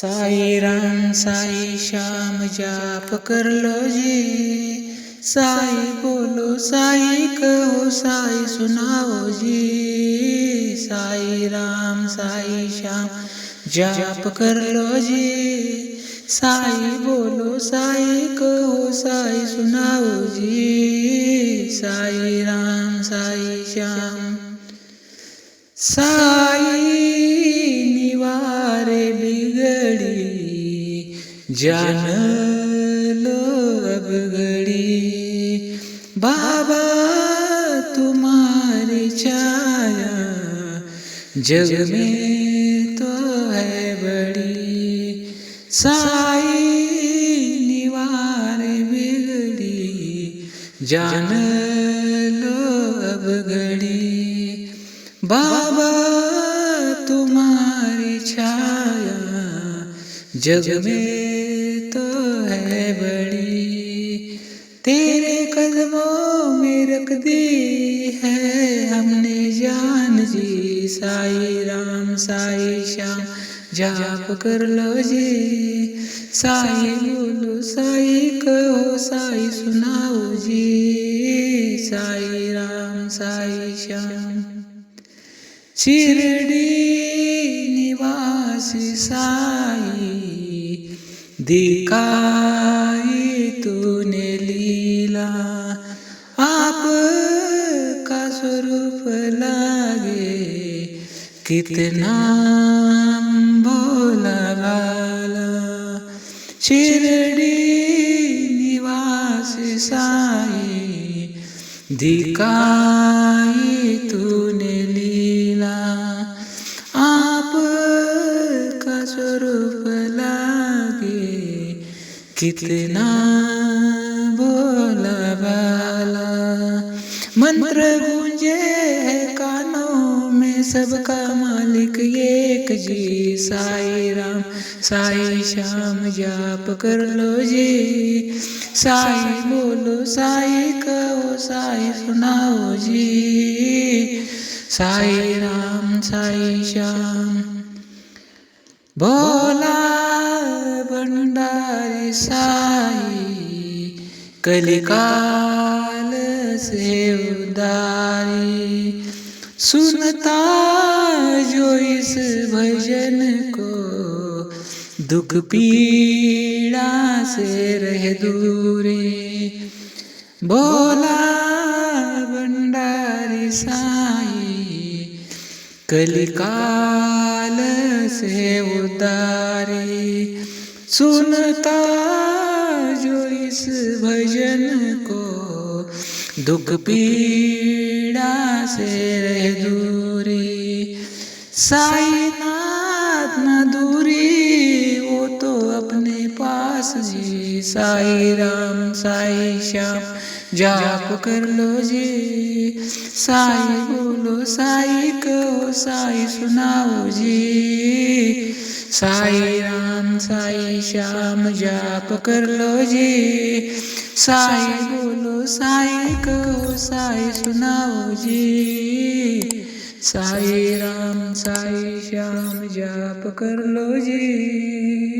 साई राम साई श्याम जाप कर लो जी। साई बोलो, साई कहो, साई सुनाओ जी। साई राम साई श्याम जाप कर लो जी। साई बोलो, साई कहो, साई सुनाओ जी। साई राम साई श्याम। साई जान लो अब घड़ी बाबा तुम्हारी छाया, जग में तो है बड़ी। साई निवार बिगड़ी, जान लो अब घड़ी बाबा तुम्हारी छाया, जग में तेरे कदमों में रख दी है हमने जान जी। साई राम, साई श्याम, जाप कर लो जी। साई बोलो, साई कहो, साई सुनाओ जी। साई राम, साई श्याम। शिरडी निवासी साई दिखाई कितना भोला भाला शिरडी निवासी साई, दिखाई तूने लीला। आप का स्वरूप लागे, कितना मंत्र गूंजे कानों में सबका। एक जी, साई राम, साई श्याम जाप कर लो जी। साई बोलो, साई कहो, साई सुनाओ जी। साई राम, साई श्याम, बोला भंडारी साई, कलिकाल से उदारी। सुनता जो इस भजन को, दुख पीड़ा से रह दूरे। बोला भंडारी साई, कलिकाल से उतारे। सुनता जो इस भजन को, दुख पीड़ा से रह दूरी साई नाथ न दूरी, वो तो अपने पास जी। साई राम, साई श्याम, जाप कर लो जी। साई बोलो, साई कहो, साई सुनाओ जी। साई राम साई श्याम, जाप कर लो जी। साई बोलो, साई को साई सुनाओ जी। साई राम साई श्याम, जाप कर लो जी।